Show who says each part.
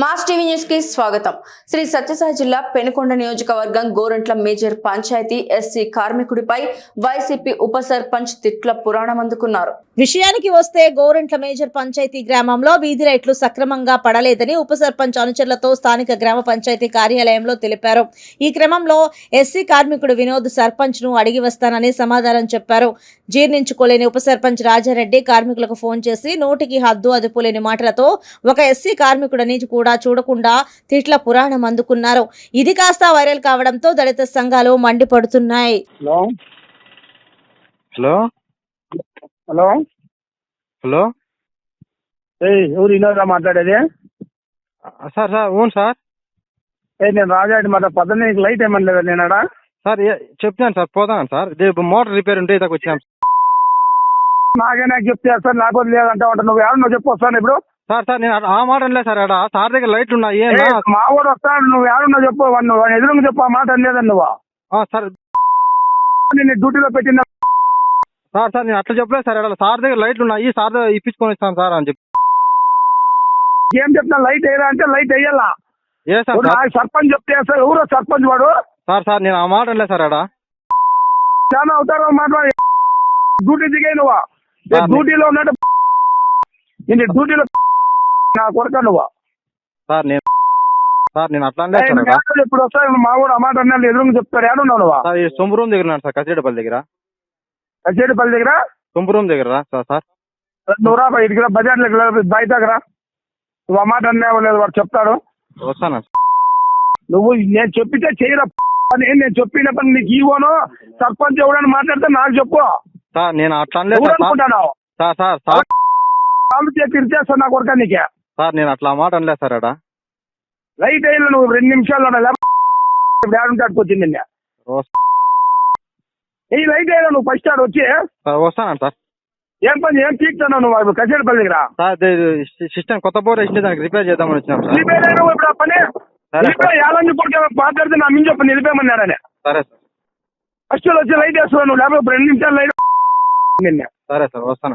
Speaker 1: Mass TV న్యూస్కి స్వాగతం. శ్రీ సత్యసాయి జిల్లా పెనుకొండ నియోజకవర్గం గోరంట్ల మేజర్ పంచాయతీ ఎస్సీ కార్మికుడిపై వైసీపీ ఉప సర్పంచ్ తిట్ల పురాణం అందుకున్నారు.
Speaker 2: విషయానికి వస్తే గోరంట్ల మేజర్ పంచాయతీ గ్రామంలో వీధి రైట్లు సక్రమంగా పడలేదని ఉప సర్పంచ్ అనుచరులతో స్థానిక గ్రామ పంచాయతీ కార్యాలయంలో తెలిపారు. ఈ క్రమంలో ఎస్సీ కార్మికుడు వినోద్ సర్పంచ్ను అడిగి వస్తానని సమాధానం చెప్పారు. జీర్ణించుకోలేని ఉప సర్పంచ్ రాజారెడ్డి కార్మికులకు ఫోన్ చేసి నోటికి హద్దు అదుపు లేని మాటలతో ఒక ఎస్సీ కార్మికుడని కూడా చూడకుండా తిట్ల పురాణం అందుకున్నారు. ఇది కాస్త వైరల్ కావడంతో దళిత సంఘాలు మండిపడుతున్నాయి.
Speaker 3: హలో?
Speaker 4: హలో?
Speaker 3: హలో? ఎవరు వినోదా మాట్లాడేది?
Speaker 4: సార్ సార్ అవును సార్.
Speaker 3: ఏ నేను రాజాడి మాట పద్దెనిమిది నీకు లైట్ ఏమని లేదా నేనాడా?
Speaker 4: సార్ చెప్తాను సార్ పోతాను సార్. ఇప్పుడు మోటార్ రిపేర్ ఉంటే ఇదాకా వచ్చాను
Speaker 3: నాకే నాకు చెప్తే సార్ నాకు లేదంటే ఉంటా నువ్వు ఎవరు నువ్వు చెప్పు వస్తాను ఇప్పుడు.
Speaker 4: సార్ సార్ నేను ఆ మాట అనలే సార్ ఆడ సార్ దగ్గర లైట్లు ఉన్నాయి
Speaker 3: మా వాడు వస్తాడు నువ్వు ఎవరున్నా చెప్పు వాడిని ఎదురుగా చెప్పు ఆ మాట అనలేదని నువ్వు?
Speaker 4: సార్.
Speaker 3: నేను డ్యూటీలో పెట్టిన
Speaker 4: సార్ సార్ నేను అట్లా చెప్పలేదు సార్ ఆడ సార్ దగ్గర లైట్లు ఉన్నాయి సార్ దగ్గర ఇప్పించుకొని ఇస్తాను సార్ అని చెప్పి.
Speaker 3: ఏం చెప్తున్నా? లైట్ వేయరా అంటే లైట్ వేయాలా?
Speaker 4: ఏ సార్
Speaker 3: సర్పంచ్ చెప్తే సార్ ఎవరో సర్పంచ్ వాడు?
Speaker 4: సార్ సార్ నేను ఆ మాట అనలే సార్ ఆడ.
Speaker 3: చాలా అవుతారో మాట్లాడి. డ్యూటీ దిగాయి నువ్వు. డ్యూటీలో ఉన్నట్టు నేను డ్యూటీలో నా కొరక నువ్వు?
Speaker 4: సార్ నేను సార్ నేను అట్లా
Speaker 3: ఇప్పుడు వస్తాడు మా కూడా ఆ మాట అన్నాడు ఎదురుగా చెప్తారు. ఏడున్నావు నువ్వు?
Speaker 4: సార్ ఈ సొంపు రూమ్ దగ్గర సార్ కసిరెడ్డిపల్లి దగ్గర.
Speaker 3: కచేరిపల్లి దగ్గర?
Speaker 4: సొంపు రూమ్ దగ్గర సార్ సార్.
Speaker 3: నువ్వు రా బయటికి రా బజార్ బయట దగ్గర నువ్వు ఆ మాట అన్నావు లేదు వాడు చెప్తాడు.
Speaker 4: వస్తాను?
Speaker 3: నువ్వు నేను చెప్పితే చేయరా నేను చెప్పిన పని నీకు ఈవోను సర్పంచ్ ఎవడని మాట్లాడితే నాకు చెప్పు.
Speaker 4: సార్ నేను అట్లా అనలేదు
Speaker 3: ఎవరు
Speaker 4: సార్ సార్
Speaker 3: అనుకుంటున్నావు
Speaker 4: సార్. సార్ సార్
Speaker 3: నా కొరక నీకే
Speaker 4: సార్ నేను అట్లా మాట అనలేదు సార్ ఆడ.
Speaker 3: లైట్ అయ్యి నువ్వు రెండు నిమిషాల్లో ఇప్పుడు నిన్న.
Speaker 4: వస్-
Speaker 3: ఈ లైట్ అయ్యా నువ్వు ఫస్ట్ ఆడు వచ్చి.
Speaker 4: సార్ వస్తాను సార్.
Speaker 3: ఏం పని ఏం పీక్తున్నావు నువ్వు? కచేరిపల్లి దగ్గర?
Speaker 4: సార్ సిస్టమ్ కొత్త బోర్ వేసింది దానికి రిపేర్ చేద్దామని వచ్చినాం సార్.
Speaker 3: నిలిపేనా నువ్వు ఇప్పుడు ఆ పని? యాలని కొడుకు మాట్లాడితే నా మించి చెప్పు నిలిపేమన్నాడని
Speaker 4: సరే సార్.
Speaker 3: ఫస్ట్ వచ్చి లైట్ వేస్తున్నావు లేకపోతే ఇప్పుడు రెండు నిమిషాలు లైట్ నిన్న
Speaker 4: సరే సార్ వస్తాను